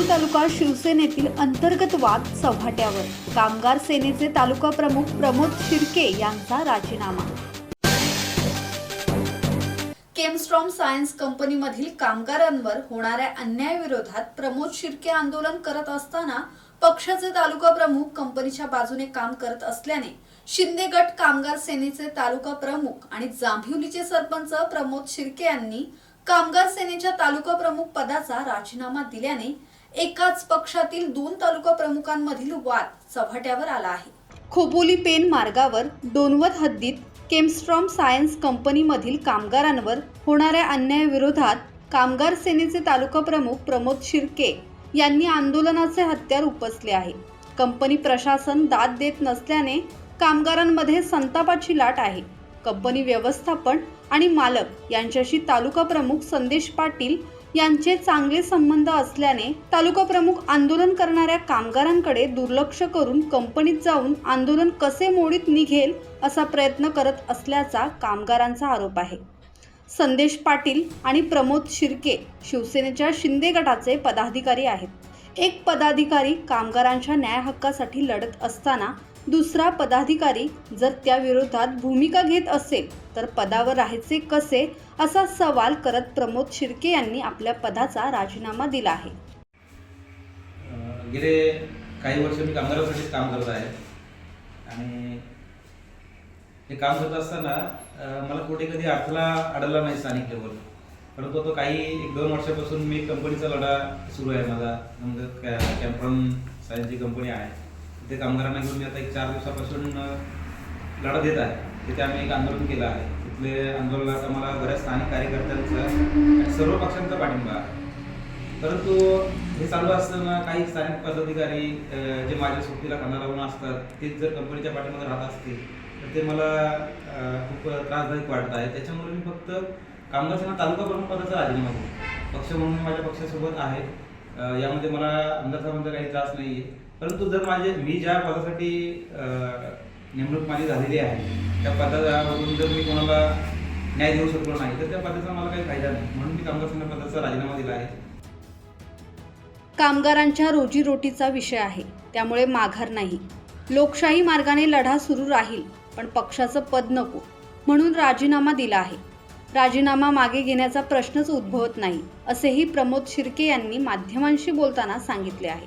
तालुका शिवसेनेतील अंतर्गत वाद चव्हाट्यावर कामगार सेनेचे तालुका प्रमुख प्रमोद शिर्के यांचा राजीनामा. केमस्ट्रॉम सायन्स कंपनीमधील कामगारांवर होणाऱ्या अन्यायाविरोधात प्रमोद शिर्के आंदोलन करत असताना पक्षाचे तालुका प्रमुख कंपनीच्या बाजूने काम करत असल्याने शिंदे गट कामगार सेनेचे तालुका प्रमुख आणि जांभिवलीचे सरपंच प्रमोद शिर्के यांनी कामगार सेनेच्या तालुका प्रमुख पदाचा राजीनामा दिल्याने एकाच पक्षातील दोन तालुका प्रमुखांमधील वाद चव्हाट्यावर आला आहे. खोपोली पेन मार्गावर डोनवत हद्दीत केमस्ट्रॉम सायन्स कंपनीमधील कामगारांवर होणाऱ्या अन्यायाविरोधात कामगार सेनेचे तालुका प्रमुख प्रमोद शिर्के यांनी आंदोलनाचे हत्यार उपसले आहे. कंपनी प्रशासन दाद देत नसल्याने कामगारांमध्ये संतापाची लाट आहे. कंपनी व्यवस्थापन आणि मालक यांच्याशी तालुका प्रमुख संदेश पाटील यांचे चांगले संबंध असल्याने तालुका प्रमुख आंदोलन करणाऱ्या कामगारांकडे दुर्लक्ष करून कंपनीत जाऊन आंदोलन कसे मोडीत निघेल असा प्रयत्न करत असल्याचा कामगारांचा आरोप आहे. संदेश पाटील आणि प्रमोद शिर्के शिवसेनेच्या शिंदे गटाचे पदाधिकारी आहेत. एक पदाधिकारी कामगारांच्या न्याय हक्कासाठी लढत असताना दुसरा पदाधिकारी जर त्या विरोधात भूमिका घेत असेल तर पदावर राहायचे कसे? असा सवाल करत प्रमोद शिर्के यांनी आपल्या पदाचा राजीनामा दिला आहे. गेले काही वर्ष मी कामगारांसाठीच काम करत आहे. आणि हे काम करत असताना मला कुठे कधी अडथळा अडला नाही स्थानिक लेवल परंतु तो काही एक दोन वर्षापासून मी कंपनीचा लढा सुरू आहे माझा. म्हणजे कॅम्प्रॉन सायन्सची कंपनी आहे. तिथे कामगारांना घेऊन मी आता एक चार दिवसापासून लढा देत आहे. तिथे आम्ही एक आंदोलन केलं आहे. तिथले आंदोलनात आम्हाला बऱ्याच स्थानिक कार्यकर्त्यांचा आणि सर्व पक्षांचा पाठिंबा आहे. परंतु हे चालू असताना काही स्थानिक पदाधिकारी जे माझ्या सोबतीला कांदा लावून असतात तेच जर कंपनीच्या पाठीमध्ये राहत असतील तर ते मला खूप त्रासदायक वाटत आहे. त्याच्यामुळे मी फक्त कामगार सेना तालुका प्रमुख पदाचा राजीनामा देतो. पक्ष म्हणून माझ्या पक्षासोबत आहे. यामध्ये मला आमदार साहेबांचा काही त्रास नाही आहे परंतु जर माझे मी ज्या पदासाठी नेमणूक माझी झालेली आहे त्या पदावरून जर मी कोणाला न्याय देऊ शकलो नाही तर त्या पदाचा मला काही फायदा नाही. म्हणून मी कामगार संघ पदाचा राजीनामा दिला आहे. कामगारांच्या रोजीरोटीचा विषय आहे त्यामुळे माघार नाही. लोकशाही मार्गाने लढा सुरू राहील पण पक्षाचं पद नको म्हणून राजीनामा दिला आहे. राजीनामा मागे घेण्याचा प्रश्नच उद्भवत नाही असेही प्रमोद शिर्के यांनी माध्यमांशी बोलताना सांगितले आहे.